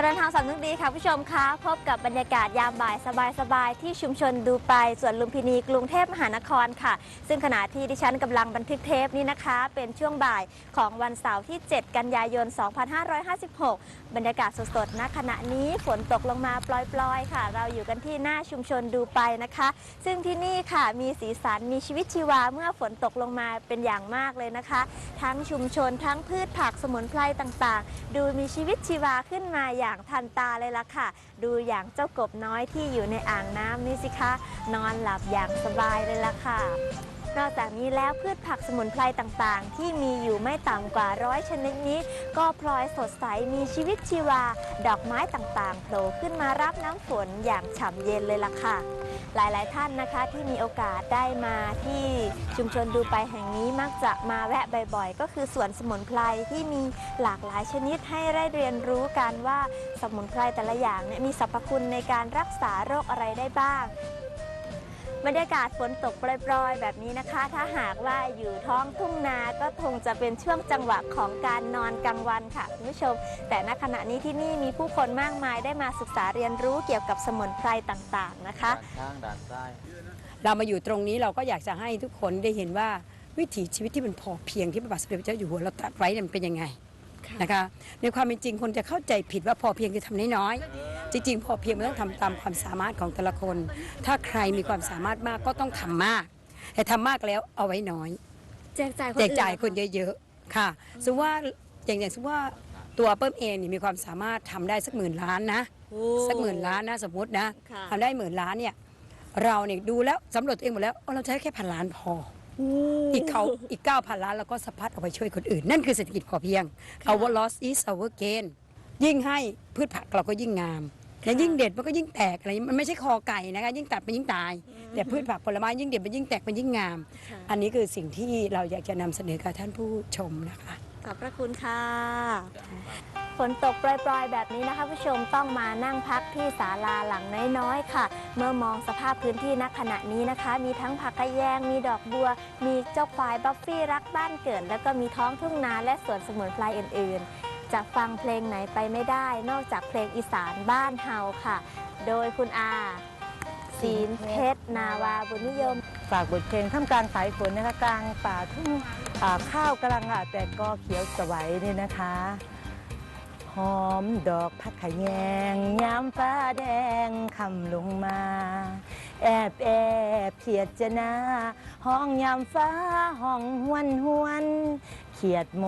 จริญธรรมสำนึกดีค่ะผู้ชมคะพบกับบรรยากาศยามบ่ายสบายๆ ที่ชุมชนดูไปสวนลุมพินีกรุงเทพมหานครค่ะ ซึ่งขณะที่ดิฉันกำลังบันทึกเทปนี้นะคะ เป็นช่วงบ่ายของวันเสาร์ที่ 7 กันยายน 2556 บรรยากาศสดๆณขณะนี้ฝนตกลงมาปล่อยๆ ค่ะ เราอยู่กันที่หน้าชุมชนดูไปนะคะ ซึ่งที่นี่ค่ะมีสีสันมีชีวิตชีวาเมื่อฝนตกลงมาเป็นอย่างมากเลยนะคะ ทั้งชุมชนทั้งพืชผักสมุนไพรต่างๆ ดูมีชีวิตชีวาขึ้นมาอย่างทันตาเลยล่ะค่ะ ดูอย่างเจ้ากบน้อยที่อยู่ในอ่างน้ำนี่สิคะ นอนหลับอย่างสบายเลยล่ะค่ะนอก จากนี้แล้วพืชผักสมุนไพรต่างๆ ที่มีอยู่ไม่ต่ำกว่าร้อยชนิดนี้ ก็พลอยสดใสมีชีวิตชีวา ดอกไม้ต่างๆโผล่ขึ้นมารับน้ำฝนอย่างฉ่ำเย็นเลยล่ะค่ะ หลายๆท่านนะคะที่มีโอกาสได้มาที่ชุมชนดูไปแห่งนี้มักจะมาแวะบ่อยๆ ก็คือสวนสมุนไพรที่มีหลากหลายชนิดให้ได้เรียนรู้กันว่าสมุนไพรแต่ละอย่างเนี่ยมีสรรพคุณในการรักษาโรคอะไรได้บ้าง บรรยากาศฝนตกโปรยๆ แบบนี้นะคะ ถ้าหากว่าอยู่ท้องทุ่งนาก็คงจะเป็นช่วงจังหวะของการนอนกลางวันค่ะคุณผู้ชม แต่ณขณะนี้ที่นี่มีผู้คนมากมายได้มาศึกษาเรียนรู้เกี่ยวกับสมุนไพรต่างๆนะคะ ด่านข้างด่านซ้ายเรามาอยู่ตรงนี้เราก็อยากจะให้ทุกคนได้เห็นว่าวิถีชีวิตที่มันพอเพียงที่พระบาทสมเด็จพระเจ้าอยู่หัวเราตรัสไว้เนี่ยมันเป็นยังไงนะคะ ในความเป็นจริงคนจะเข้าใจผิดว่าพอเพียงคือทำน้อยๆ จริงๆ พอเพียงมันต้องทำตามความสามารถของแต่ละคน ถ้าใครมีความสามารถมากก็ต้องทำมาก แต่ทำมากแล้วเอาไว้น้อย แจกจ่ายคนแจอื่กนจ่ายเหรอคนเยอะๆ ค่ะสมมุติว่าอย่างอย่างสมมติว่าตัวเปิ้มเองนี่มีความสามารถทำได้สักหมื่นล้านนะ โอ้ สักหมื่นล้านนะสมมตินะค่ะ ทำได้หมื่นล้านเนี่ยเราเนี่ยดูแล้วสำรวจตัวเองหมดแล้วเอ้าเราใช้แค่พันล้านพออีกเขาอีก 9,000 ล้านเราก็สะพัดเอาไปช่วยคนอื่น นั่นคือเศรษฐกิจพอเพียง our loss is our gain ยิ่งให้พืชผักเราก็ยิ่งงาม และยิ่งเด็ดมันก็ยิ่งแตกอะไรมันไม่ใช่คอไก่นะคะ ยิ่งตัดมันยิ่งตาย แต่พืชผักผลไม้ยิ่งเด็ดมันยิ่งแตกมันยิ่งงามค่ะอันนี้คือสิ่งที่เราอยากจะนำเสนอกับท่านผู้ชมนะคะขอบพระคุณค่ะฝนตกปล่อยๆ แบบนี้นะคะ ผู้ชมต้องมานั่งพักที่ศาลาหลังน้อยๆ ค่ะ เมื่อมองสภาพพื้นที่ณขณะนี้นะคะ มีทั้งผักกระแยง มีดอกบัว มีเจ้าควายบัฟฟี่รักบ้านเกิดแล้วก็มีท้องทุ่งนาและสวนสมุนไพรอื่นๆ จะฟังเพลงไหนไปไม่ได้ นอกจากเพลงอีสานบ้านเฮาค่ะ โดยคุณอาศีลเพชรนาวาบุญนิยม ฝากบทเพลงท่ามกลางสายฝนนะคะกลางป่าทุ่งอ่าข้าวกำลังอะแต่ก็เขียวสวยนี่นะคะ หอมดอกพักขะแยงยามฟ้าแดงคำลงมา แอบแอบเขียดจะนา ห้องยามฟ้าห้องหวนหวนเขียดโม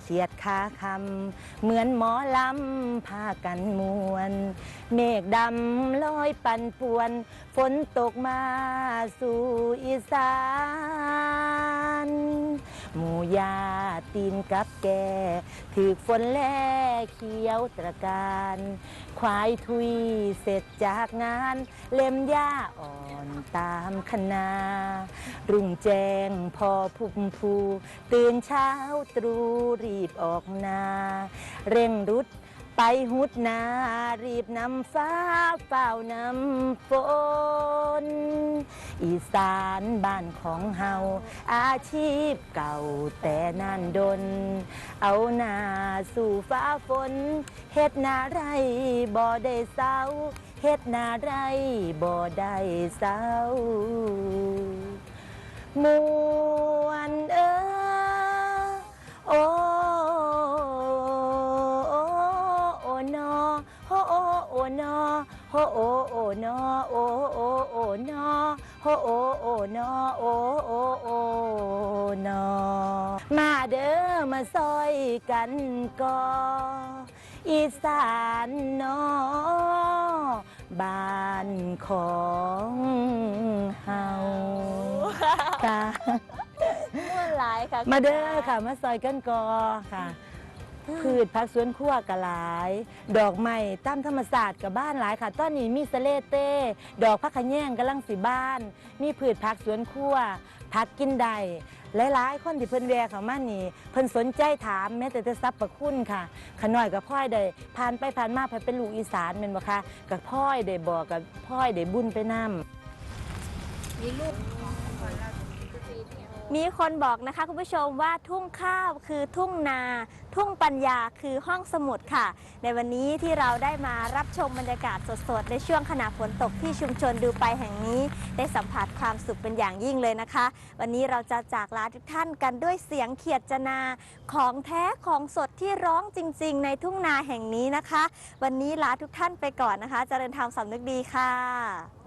เขียดขาคำเหมือนหมอลำพากันมวน เมฆดำลอยปั่นป่วน ฝนตกมาสู่อีสานหมูยาตีนกับแกถือฝนแลเขียวตระการ ควายทุยเสร็จจากงาน เล็มหญ้าอ่อนตามคณารุ่งแจ้งพอพุ่มพู ตื่นเช้าตรู่รีบออกนา เร่งรุดไปหุดนา รีบนำฟ้าเฝ้านำฝน อีสานบ้านของเฮาอาชีพเก่าแต่นานดน เอานาสู่ฟ้าฝนเฮ็ดนาไรบ่ได้เศร้าเฮ็ดนาไรบ่ได้เศร้า มวนเออโอ้โอโอนอโอ้โอโอ้นอโอ้โอโอนอโอ้โอโอนอโอ้โอโอนอโอโอโอ้นอมาเด้อมาซอยกันก่ออีสานนอบ้านของเฮา ค่ะ ม่วนหลายค่ะมาเด้อค่ะ มาซอยกันกอค่ะ พืชผักสวนครัวกะหลาย ดอกไม้ตามธรรมศาสตร์กับบ้านหลายค่ะ ตอนนี้มีสะเลเต้ ดอกพักขะแยงกำลังสิบ้าน มีพืชผักสวนครัวผักกินได้หลายๆ คนที่เพิ่นแวะเข้ามานี่ เพิ่นสนใจถามแม้แต่จะซับประคุณค่ะขน้อยกับพ่อยได้ผ่านไปผ่านมาเพิ่นเป็นลูกอีสานแม่นบ่คะกับพ่อยได้บอกกับพ่อยได้บุญไปนำมีลูก มีคนบอกนะคะคุณผู้ชมว่าทุ่งข้าวคือทุ่งนา ทุ่งปัญญาคือห้องสมุดค่ะ ในวันนี้ที่เราได้มารับชมบรรยากาศสดๆ ในช่วงขณะฝนตกที่ชุมชนดูไปแห่งนี้ ได้สัมผัสความสุขเป็นอย่างยิ่งเลยนะคะ วันนี้เราจะจากลาทุกท่านกันด้วยเสียงเขียดจนาของแท้ของสดที่ร้องจริง ๆ ในทุ่งนาแห่งนี้นะคะ วันนี้ลาทุกท่านไปก่อนนะคะ เจริญธรรมสำนึกดีค่ะ